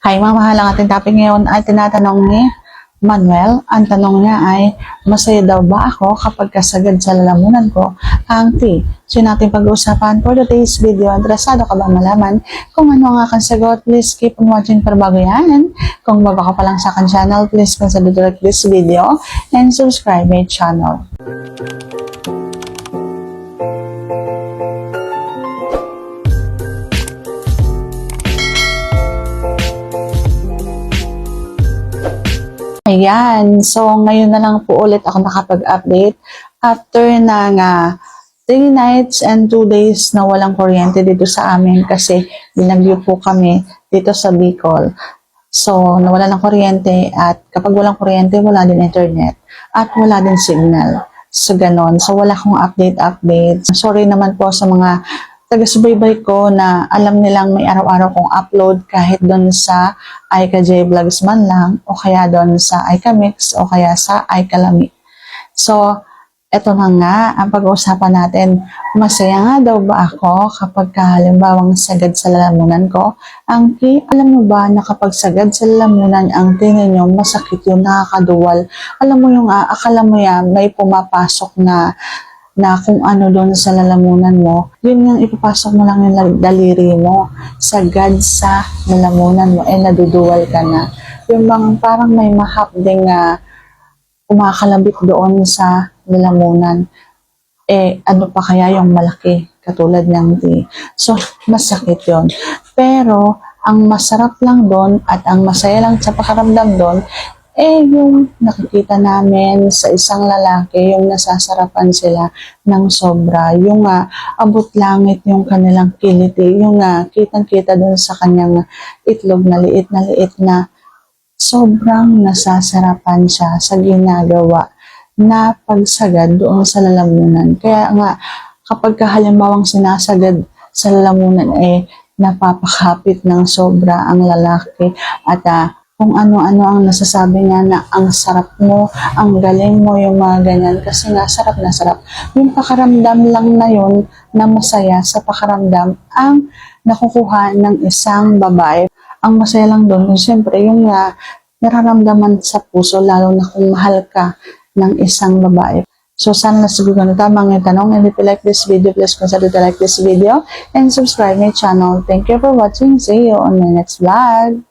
Hi mga mahal, ang ating topic ngayon ay tinatanong ni Manuel. Ang tanong niya ay, masaya daw ba ako kapag kasagad sa lalamunan ko ang tea? So yun natin pag-uusapan for today's video. Interesado ka ba malaman kung ano ang aking sagot? Please keep on watching para bago yan. Kung bago ka pa lang sa aking channel, please consider to like this video and subscribe my channel. Ayan. So, ngayon na lang po ulit ako nakapag-update after ng uh, 3 nights and 2 days na walang kuryente dito sa amin kasi binagyo po kami dito sa Bicol. So, nawala ng kuryente at kapag walang kuryente, wala din internet at wala din signal. So, ganon. So, wala akong update-update. Sorry naman po sa mga taga-subaybay ko na alam nilang may araw-araw kong upload kahit doon sa Aika J Vlogs man lang o kaya doon sa Aika Mix o kaya sa Aika Lami. So, eto na nga ang pag-uusapan natin. Masaya nga daw ba ako kapag halimbawang sagad sa lalamunan ko? Ang key, alam mo ba na kapag sagad sa lalamunan ang tingin nyo masakit yun, nakakaduwal. Alam mo yung ah, akala mo yan, may pumapasok na na kung ano doon sa lalamunan mo, yun yung ipapasok mo lang yung daliri mo. Sagad sa lalamunan mo, eh naduduwal ka na. Yung bang parang may mahapding nga kumakalabit doon sa lalamunan. Eh, ano pa kaya yung malaki, katulad ng di. So, masakit yon Pero, ang masarap lang doon at ang masaya lang sa pakaramdam doon, eh, yung nakikita namin sa isang lalaki, yung nasasarapan sila ng sobra, yung ah, abot langit yung kanilang kiliti, yung uh, kitang-kita doon sa kanyang itlog na liit na liit na sobrang nasasarapan siya sa ginagawa na pagsagad doon sa lalamunan. Kaya nga, kapag halimbawang sinasagad sa lalamunan, eh, napapakapit ng sobra ang lalaki at ah, kung ano-ano ang nasasabi niya na ang sarap mo, ang galing mo, yung mga ganyan. Kasi nga, sarap na sarap. Yung pakaramdam lang na yun na masaya sa pakaramdam ang nakukuha ng isang babae. Ang masaya lang doon, siyempre, yung uh, nararamdaman sa puso, lalo na kung mahal ka ng isang babae. So, sana nasagot na tamang yung tanong. And if you like this video, please consider to like this video and subscribe my channel. Thank you for watching. See you on my next vlog.